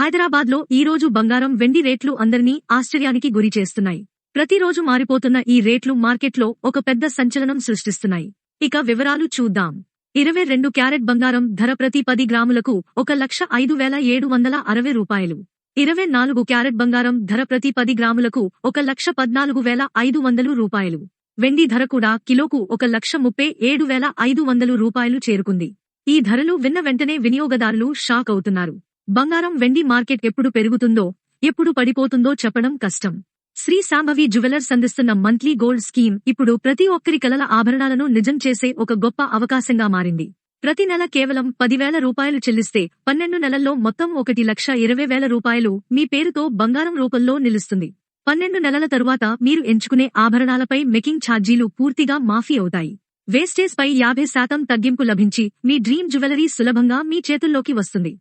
హైదరాబాద్లో ఈ రోజు బంగారం వెండి రేట్లు అందరినీ ఆశ్చర్యానికి గురి చేస్తున్నాయి. ప్రతిరోజు మారిపోతున్న ఈ రేట్లు మార్కెట్లో ఒక పెద్ద సంచలనం సృష్టిస్తున్నాయి. ఇక వివరాలు చూద్దాం. ఇరవై రెండు క్యారెట్ బంగారం ధర ప్రతి పది గ్రాములకు ఒక లక్ష ఐదు వేల ఏడు వందల అరవై రూపాయలు. ఇరవై నాలుగు క్యారెట్ బంగారం ధర ప్రతి పది గ్రాములకు ఒక లక్ష పద్నాలుగు వేల ఐదు వందలు రూపాయలు. వెండి ధర కూడా కిలోకు ఒక లక్ష ముప్పై ఏడు వేల ఐదు వందలు రూపాయలు చేరుకుంది. ఈ ధరలు విన్న వెంటనే వినియోగదారులు షాక్ అవుతున్నారు. బంగారం వెండి మార్కెట్ ఎప్పుడు పెరుగుతుందో ఎప్పుడు పడిపోతుందో చెప్పడం కష్టం. శ్రీ సాంభవి జ్యువెలర్స్ అందిస్తున్న మంత్లీ గోల్డ్ స్కీమ్ ఇప్పుడు ప్రతి ఒక్కరి కలల ఆభరణాలను నిజం చేసే ఒక గొప్ప అవకాశంగా మారింది. ప్రతి నెల కేవలం పదివేల రూపాయలు చెల్లిస్తే పన్నెండు నెలల్లో మొత్తం ఒకటి లక్ష ఇరవై వేల రూపాయలు మీ పేరుతో బంగారం రూపంలో నిలుస్తుంది. పన్నెండు నెలల తరువాత మీరు ఎంచుకునే ఆభరణాలపై మెకింగ్ ఛార్జీలు పూర్తిగా మాఫీ అవుతాయి. వేస్టేజ్ పై యాభై శాతం తగ్గింపు లభించి మీ డ్రీమ్ జ్యువెలరీ సులభంగా మీ చేతుల్లోకి వస్తుంది.